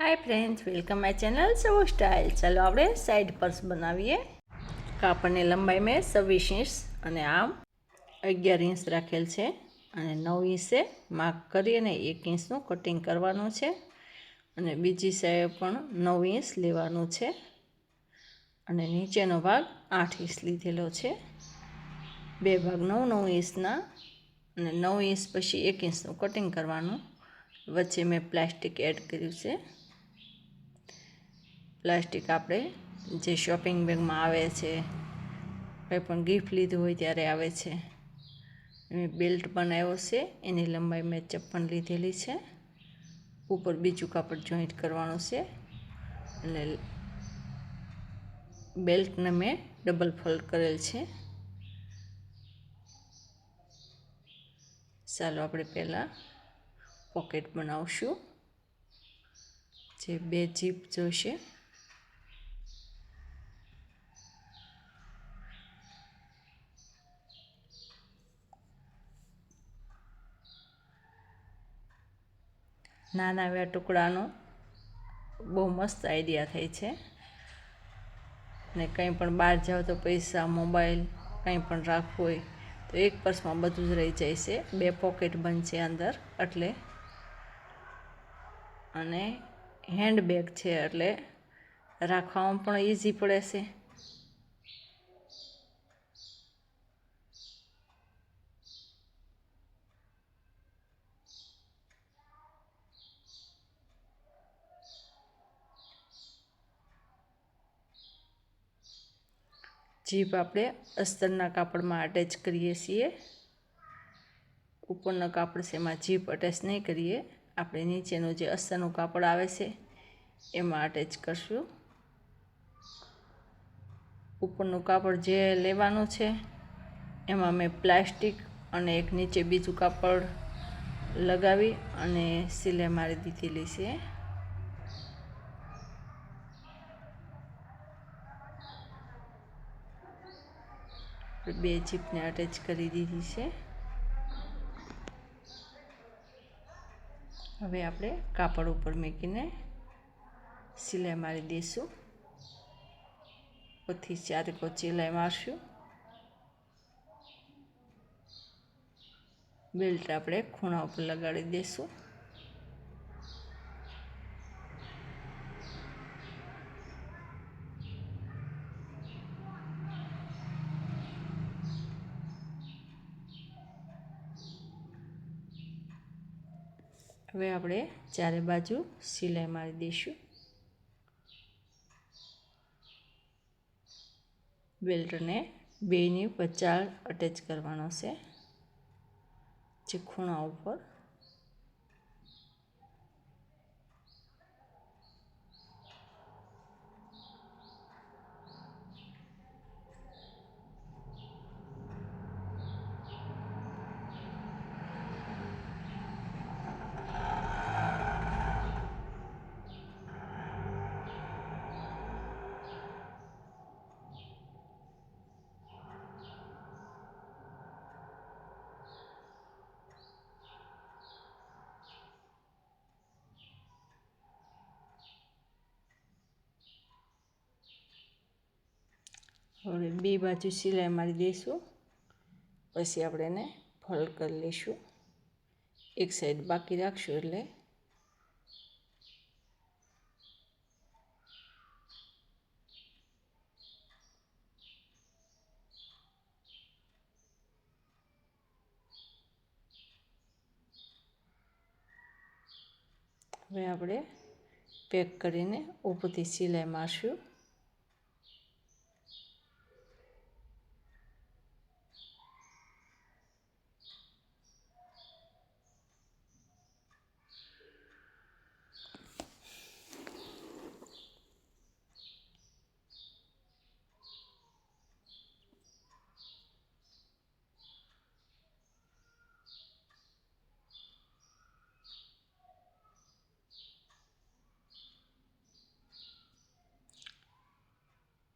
Hi friends welcome my channel સવો style ચાલો આપણે side purse બનાવીએ કાપડની લંબાઈ મેં છવ્વીસ ઇંચ અને આમ અગિયાર ઇંચ રાખેલ છે અને નવ ઇંચે માર્ક કરી અને એક ઇંચનું કટિંગ કરવાનું છે અને બીજી સાઈડ પણ નવ ઇંચ લેવાનું છે અને નીચેનો ભાગ આઠ ઇંચ લીધેલો છે બે ભાગ નવ નવ ઇંચના અને નવ ઇંચ પછી એક ઇંચનું કટિંગ કરવાનું વચ્ચે મેં પ્લાસ્ટિક એડ કર્યું છે પ્લાસ્ટિક આપણે જે શોપિંગ બેગમાં આવે છે, કંઈ પણ ગિફ્ટ લીધું હોય ત્યારે આવે છે. મેં બેલ્ટ બનાવ્યો છે, એની લંબાઈ મેં ચપ્પન લીધેલી છે. ઉપર બીજું કાપડ જોઈન્ટ કરવાનું છે. એટલે બેલ્ટને મેં ડબલ ફોલ્ડ કરેલ છે. ચાલો આપણે પહેલાં પોકેટ બનાવશું. જે બે જીપ જોઈશે નાના એવા ટુકડાનો બહુ મસ્ત આઈડિયા થાય છે. ને કંઈ પણ બહાર જાઓ તો પૈસા મોબાઈલ કંઈ પણ રાખવું હોય તો એક પર્સમાં બધું જ રહી જાય છે. બે પોકેટ બનશે અંદર એટલે. અને હેન્ડબેગ છે એટલે રાખવામાં પણ ઇઝી પડે છે. જીપ આપણે અસ્તરના કાપડમાં અટેચ કરીએ છીએ. ઉપરના કાપડ છે એમાં જીપ અટેચ નહીં કરીએ. આપણે નીચેનું જે અસ્તરનું કાપડ આવે છે, એમાં અટેચ કરશું. ઉપરનું કાપડ જે લેવાનું છે, એમાં મેં પ્લાસ્ટિક અને એક નીચે બીજું કાપડ લગાવી અને સિલાઈ મારી દીધેલી છે. બે ચીપને અટેચ કરી દીધી છે. હવે આપણે કાપડ ઉપર મૂકીને સિલાઈ મારી દઈશું પછી ચારેકો સિલાઈ મારશું. બેલ્ટ આપણે ખૂણા ઉપર લગાડી દઈશું હવે આપણે ચારે બાજુ સિલાઈ મારી દઈશું. બેલ્ટને બેની પચાળ અટેચ કરવાનો છે જે ખૂણા ઉપર. હવે બે બાજુ સિલાઈ મારી દઈશું પછી આપણે એને ફોલ્ડ કરી લઈશું. એક સાઈડ બાકી રાખશું એટલે હવે આપણે પેક કરીને ઉપરથી સિલાઈ મારશું.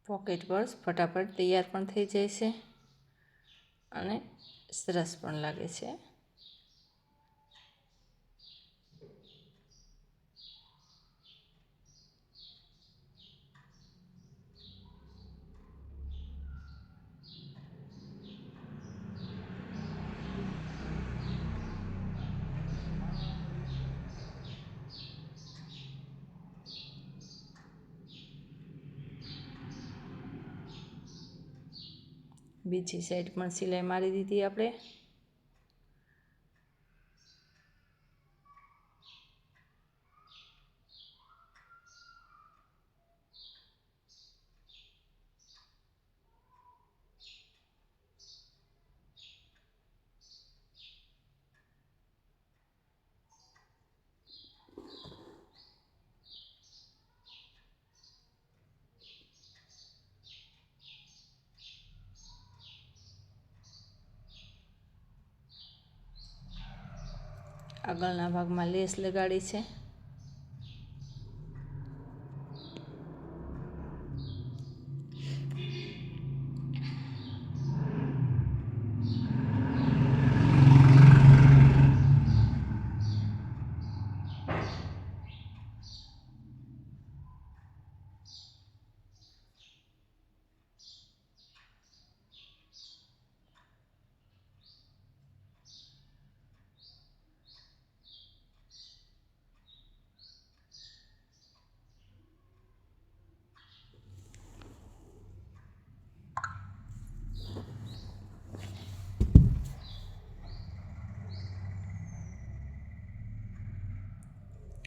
પોકેટ પર્સ ફટાફટ તૈયાર પણ થઈ જાય છે અને સરસ પણ લાગે છે. બીજી સાઈડ પણ સિલાઈ મારી દીધી આપણે. આગળના ભાગમાં લેસ લગાડી છે.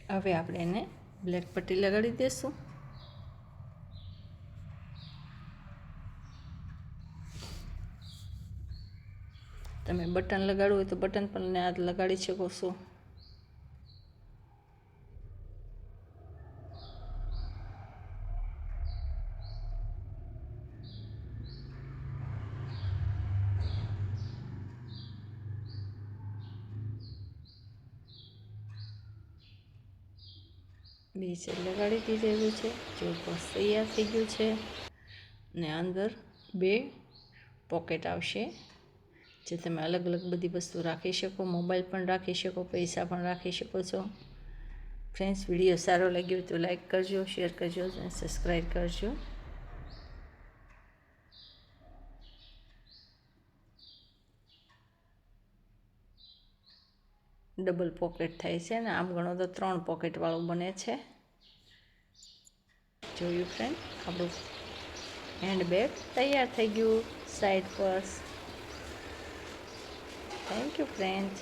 હવે આપણે એને બ્લેક પટ્ટી લગાડી દઈશું તમે બટન લગાડવું હોય તો બટન પણ આ લગાડી શકો છો. બે સાઈડ લગાડી દીધેલું છે, જો બસ તૈયાર થઈ ગયું છે. ને અંદર બે પોકેટ આવશે, જે તમે અલગ અલગ બધી વસ્તુ રાખી શકો મોબાઈલ પણ રાખી શકો, પૈસા પણ રાખી શકો છો. ફ્રેન્ડ્સ, વીડિયો સારો લાગ્યો તો લાઈક કરજો, શેર કરજો અને સબસ્ક્રાઈબ કરજો. ડબલ પોકેટ થાય છે ને આમ ગણો તો ત્રણ પોકેટવાળું બને છે. જોયું ફ્રેન્ડ આપણું હેન્ડબેગ તૈયાર થઈ ગયું. સાઈડ પર થેન્ક યુ ફ્રેન્ડ્સ